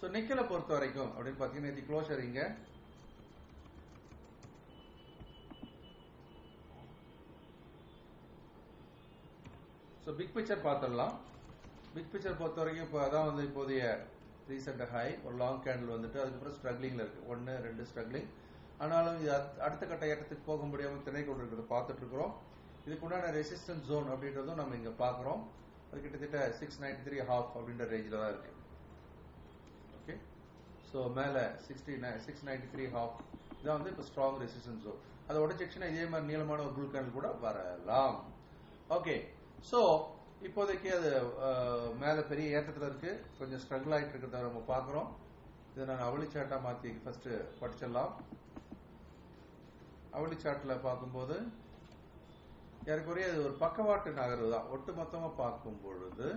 So நிக்கலை பொறுத்த வரைக்கும் அப்படின்னு பார்த்தீங்கன்னா இது க்ளோஷர் இங்க. ஸோ பிக் பிக்சர் பார்த்துடலாம். பிக் பிக்சர் பொறுத்த வரைக்கும் இப்போ அதான் வந்து இப்போதைய ரீசெண்ட் ஹை ஒரு லாங் கேண்டில் வந்துட்டு அதுக்கப்புறம் ஸ்ட்ரகிளிங்ல இருக்கு. ஒன்று ரெண்டு ஸ்ட்ரகிளிங் ஆனாலும் இது அடுத்த- கட்ட ஏற்றத்துக்கு போக முடியாமல் திணை கொண்டு இருக்கிறத பார்த்துட்டு இருக்கிறோம். இதுக்கு உண்டான ரெசிஸ்டன்ஸ் ஜோன் அப்படின்றதும் நம்ம இங்க பார்க்குறோம். அது கிட்டத்தட்ட சிக்ஸ் நைன்டி த்ரீ ஹாஃப் அப்படின்ற ரேஞ்சில் தான் இருக்கு. ஸோ மேலே sixty six ninety three half இதான் வந்து இப்போ ஸ்ட்ராங் ரெசிஸ்டன்ஸ் ஜோன் அதை உடச்சிச்சுன்னா இதே மாதிரி நீளமான ஒரு புல் கேண்டில் கூட வரலாம். ஓகே ஸோ இப்போதைக்கு அது மேலே பெரிய ஏற்றத்தில் இருக்கு. கொஞ்சம் ஸ்ட்ரகிள் ஆகிட்டு இருக்கிறத நம்ம பார்க்குறோம். இதை நான் அவளிச்சாட்டாக மாற்றி ஃபர்ஸ்ட் படிச்சிடலாம். அவளிச்சாட்டில் பார்க்கும்போது ஏறக்குறைய அது ஒரு பக்கவாட்டு நகர்வு தான். ஒட்டு மொத்தமாக பார்க்கும் பொழுது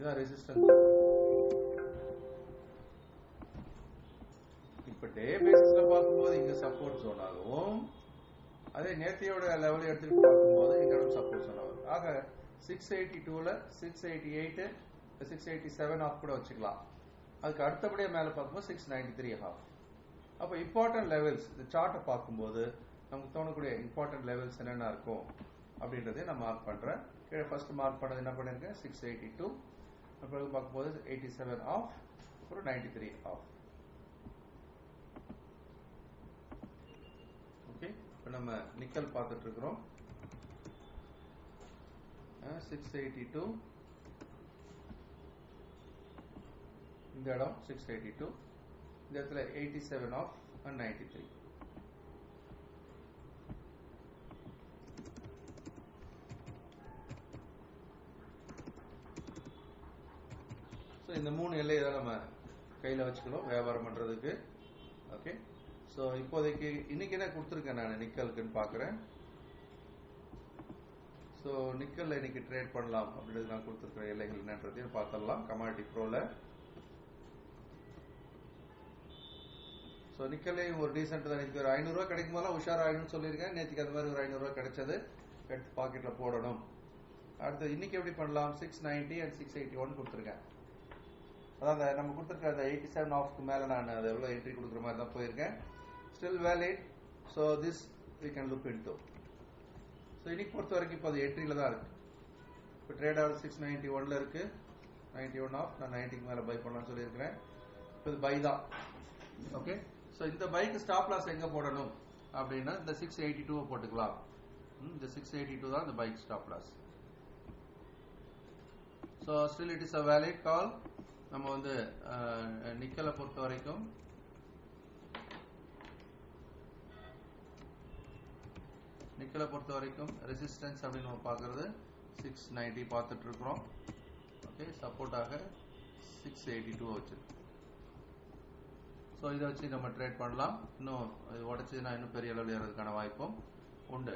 இதுதான் ரெசிஸ்டன்ஸ் இப்ப டே பேசிஸ்ல பார்க்கும்போது இங்க சப்போர்ட் ஜோன் அதே நேத்தியோட லெவல் எடுத்துட்டு பார்க்கும்போது இந்த சப்போர்ட் ஜோன் ஆகும். ஆக சிக்ஸ் எயிட்டி டூல six eighty eight six eighty seven half கூட வச்சுக்கலாம். அதுக்கு அடுத்தபடியாக மேலே பார்க்கும்போது சிக்ஸ் நைன்டி த்ரீ ஹாஃப் அப்போ இம்பார்ட்டன்ட் லெவல்ஸ் இந்த சார்ட்டை பார்க்கும்போது நமக்கு தோணக்கூடிய இம்பார்ட்டன்ட் லெவல்ஸ் என்னென்ன இருக்கும் அப்படின்றதே நான் மார்க் பண்ணுறேன் கீழே ஃபர்ஸ்ட் மார்க் பண்ணது என்ன பண்ணியிருக்கேன் சிக்ஸ் எயிட்டி டூ அப்புறம் பார்க்கும்போது எயிட்டி செவன் ஆஃப் அப்புறம் நைன்டி த்ரீ ஆஃப் ஓகே இப்போ நம்ம நிக்கல் பார்த்துட்டு இருக்கிறோம். சிக்ஸ் எயிட்டி டூ இந்த இடம் சிக்ஸ் எயிட்டி டூ இந்த இடத்துல eighty seven half and ninety three so இந்த மூணு எல்லையை தான் நம்ம கையில் வச்சுக்கணும் வியாபாரம் பண்ணுறதுக்கு ஓகே ஸோ இப்போதைக்கு இன்னைக்கு என்ன கொடுத்துருக்கேன் நான்? நிக்கலுக்குன்னு பார்க்குறேன் ஸோ நிக்கலில் இன்னைக்கு ட்ரேட் பண்ணலாம் அப்படின்றது நான் கொடுத்துருக்குற எல்லைகள் என்னன்றதையும் பார்த்துடலாம். கமாடிட்டி ப்ரோவில் ஸோ நிக்கலையும் ஒரு டீசென்ட் தான். இன்னைக்கு ஒரு ஐநூறுரூவா கிடைக்கும் போதெல்லாம் உஷார் சொல்லியிருக்கேன். நேற்றுக்கு அது மாதிரி ஒரு ஐநூறுரூவா கிடைச்சது. எடுத்து பாக்கெட்டில் போடணும். அடுத்து இன்னைக்கு எப்படி பண்ணலாம்? Six ninety and six eighty one கொடுத்துருக்கேன். அதான் நம்ம கொடுத்துருக்க அந்த எயிட்டி செவன் ஆஃப்க்கு மேலே நான் அது எவ்வளோ என்ட்ரி கொடுக்குற மாதிரி தான் போயிருக்கேன். Still valid so this we can look into so இன்னைக்கு பொறுத்த வரைக்கும் இப்போ அது என்ட்ரியில் தான் இருக்கு. இப்போ ட்ரேட் ஆஃப் சிக்ஸ் நைன்ட்டி ஒன்ல இருக்கு. நைன்ட்டி ஒன் ஆஃப் நான் நைன்ட்டிக்கு மேலே பை பண்ணலாம்னு சொல்லியிருக்கிறேன். இப்போ இது பை தான். ஓகே ஸோ இந்த பைக்கு ஸ்டாப் லாஸ் எங்கே போடணும்? அப்படின்னா இந்த சிக்ஸ் எயிட்டி டூவை போட்டுக்கலாம். ம், இந்த சிக்ஸ் எயிட்டி டூ தான் இந்த buy stop loss so still it is a valid call நம்ம வந்து நிக்கலை பொறுத்த வரைக்கும் நிக்கலை பொறுத்த வரைக்கும் ரெசிஸ்டன்ஸ் அப்படின்னு நம்ம பார்க்கறது சிக்ஸ் நைன்டி பார்த்துட்டு இருக்கிறோம் ஓகே சப்போர்ட்டாக சிக்ஸ் எயிட்டி டூ வச்சிருக்கு ஸோ இதை வச்சு நம்ம ட்ரேட் பண்ணலாம். இன்னும் இது உடச்சிதுன்னா இன்னும் பெரிய அளவில் ஏறதுக்கான வாய்ப்பும் உண்டு.